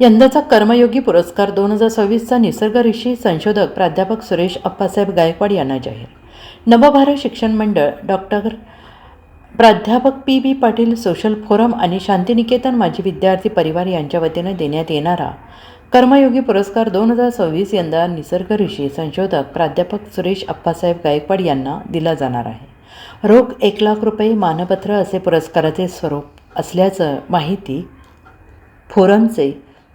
यंदाचा कर्मयोगी पुरस्कार दोन हजार सव्वीसचा निसर्ग ऋषी संशोधक प्राध्यापक सुरेश अप्पासाहेब गायकवाड यांना जाहीर. नवभारत शिक्षण मंडळ डॉक्टर प्राध्यापक P B Patil social forum आणि शांतिनिकेतन माजी विद्यार्थी परिवार यांच्या वतीनं देण्यात येणारा कर्मयोगी पुरस्कार दोन हजार सव्वीस यंदा निसर्ग ऋषी संशोधक प्राध्यापक सुरेश अप्पासाहेब गायकवाड यांना दिला जाणार आहे. रोख एक लाख रुपये मानपत्र असे पुरस्काराचे स्वरूप असल्याचं माहिती फोरमचे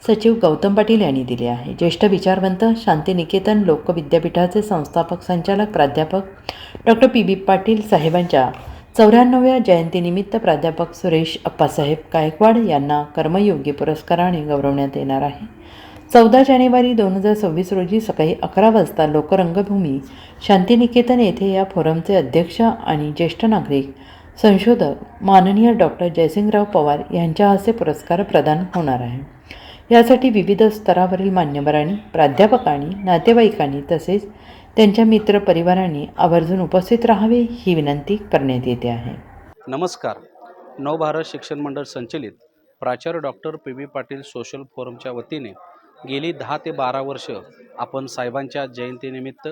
सचिव गौतम पाटील यांनी दिले आहे. ज्येष्ठ विचारवंत शांतिनिकेतन लोकविद्यापीठाचे संस्थापक संचालक प्राध्यापक डॉक्टर पी. बी. पाटील साहेबांच्या चौऱ्याण्णव्या जयंतीनिमित्त प्राध्यापक सुरेश अप्पासाहेब गायकवाड यांना कर्मयोगी पुरस्काराने गौरवण्यात येणार आहे. चौदा जानेवारी दोन हजार सव्वीस रोजी सकाळी अकरा वाजता लोकरंगभूमी शांतिनिकेतन येथे या फोरमचे अध्यक्ष आणि ज्येष्ठ नागरिक संशोधक माननीय डॉक्टर जयसिंगराव पवार यांच्या हस्ते पुरस्कार प्रदान होणार आहे. यासाठी विविध स्तरावरील मान्यवरांनी प्राध्यापकांनी नातेवाईकांनी तसेच त्यांच्या मित्र परिवारांनी आवर्जून उपस्थित राहावे ही विनंती करण्यात येते आहे. नमस्कार. नवभारत शिक्षण मंडळ संचलित प्राचार्य doctor P B Patil social फोरमच्या वतीने गेली दहा ते बारा वर्ष आपण साहेबांच्या जयंतीनिमित्त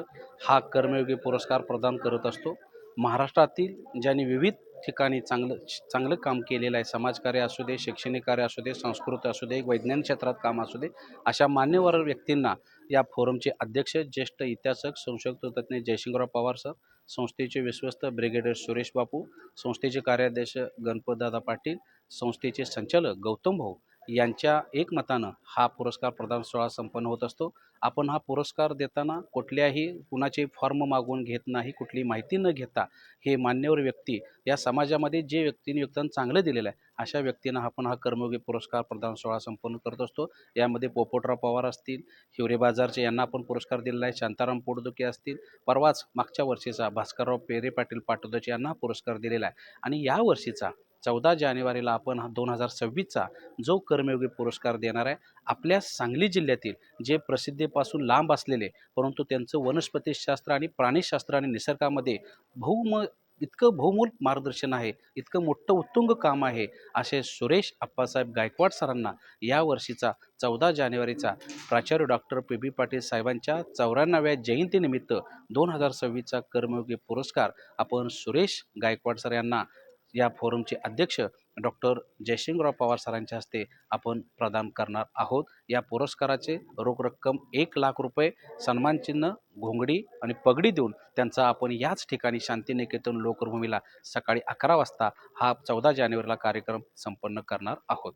हा कर्मयोगी पुरस्कार प्रदान करत असतो. महाराष्ट्रातील ज्यांनी विविध ठिकाणी चांगलं चांगलं काम केलेलं आहे. समाजकार्य असू दे शैक्षणिक कार्य असू दे संस्कृत असू दे वैज्ञानिक क्षेत्रात काम असू दे अशा मान्यवर व्यक्तींना या फोरमचे अध्यक्ष ज्येष्ठ इतिहासक संशोधक तज्ज्ञ जयशिंगराव पवार सर संस्थेचे विश्वस्त ब्रिगेडियर सुरेश बापू संस्थेचे कार्याध्यक्ष गणपतदादा पाटील संस्थेचे संचालक गौतम भाऊ यांच्या एकमतानं हा पुरस्कार प्रदान सोहळा संपन्न होत असतो. आपण हा पुरस्कार देताना कुठल्याही कुणाचे फॉर्म मागून घेत नाही कुठली माहिती न घेता हे मान्यवर व्यक्ती या समाजामध्ये जे व्यक्तीने योगदान चांगलं दिलेलं आहे अशा व्यक्तींना आपण हा कर्मयोगी पुरस्कार प्रदान सोहळा संपन्न करत असतो. यामध्ये पोपटराव पवार असतील हिवरे बाजारचे यांना आपण पुरस्कार दिलेला आहे शांताराम पोटदुके असतील परवाच मागच्या वर्षीचा भास्करराव पेरे पाटील पाटोदचे यांना हा पुरस्कार दिलेला आहे. आणि या वर्षीचा चौदा जानेवारीला आपण हा दोन हजार सव्वीसचा जो कर्मयोगी पुरस्कार देणार आहे आपल्या सांगली जिल्ह्यातील जे प्रसिद्धीपासून लांब असलेले परंतु त्यांचं वनस्पतीशास्त्र आणि प्राणीशास्त्र आणि निसर्गामध्ये बहुम इतकं बहुमूल मार्गदर्शन आहे इतकं मोठं उत्तुंग काम आहे असे सुरेश अप्पासाहेब गायकवाड सरांना या वर्षीचा चौदा जानेवारीचा प्राचार्य डॉक्टर पी बी पाटील साहेबांच्या चौऱ्याण्णव्या जयंतीनिमित्त दोन हजार सव्वीसचा कर्मयोगी पुरस्कार आपण सुरेश गायकवाड सर यांना या फोरमचे अध्यक्ष डॉक्टर जयसिंगराव पवार सरांच्या हस्ते आपण प्रदान करणार आहोत. या पुरस्काराचे रोख रक्कम एक लाख रुपये सन्मानचिन्ह घोंगडी आणि पगडी देऊन त्यांचा आपण याच ठिकाणी शांतिनिकेतन लोकभूमीला सकाळी अकरा वाजता हा चौदा जानेवारीला कार्यक्रम संपन्न करणार आहोत.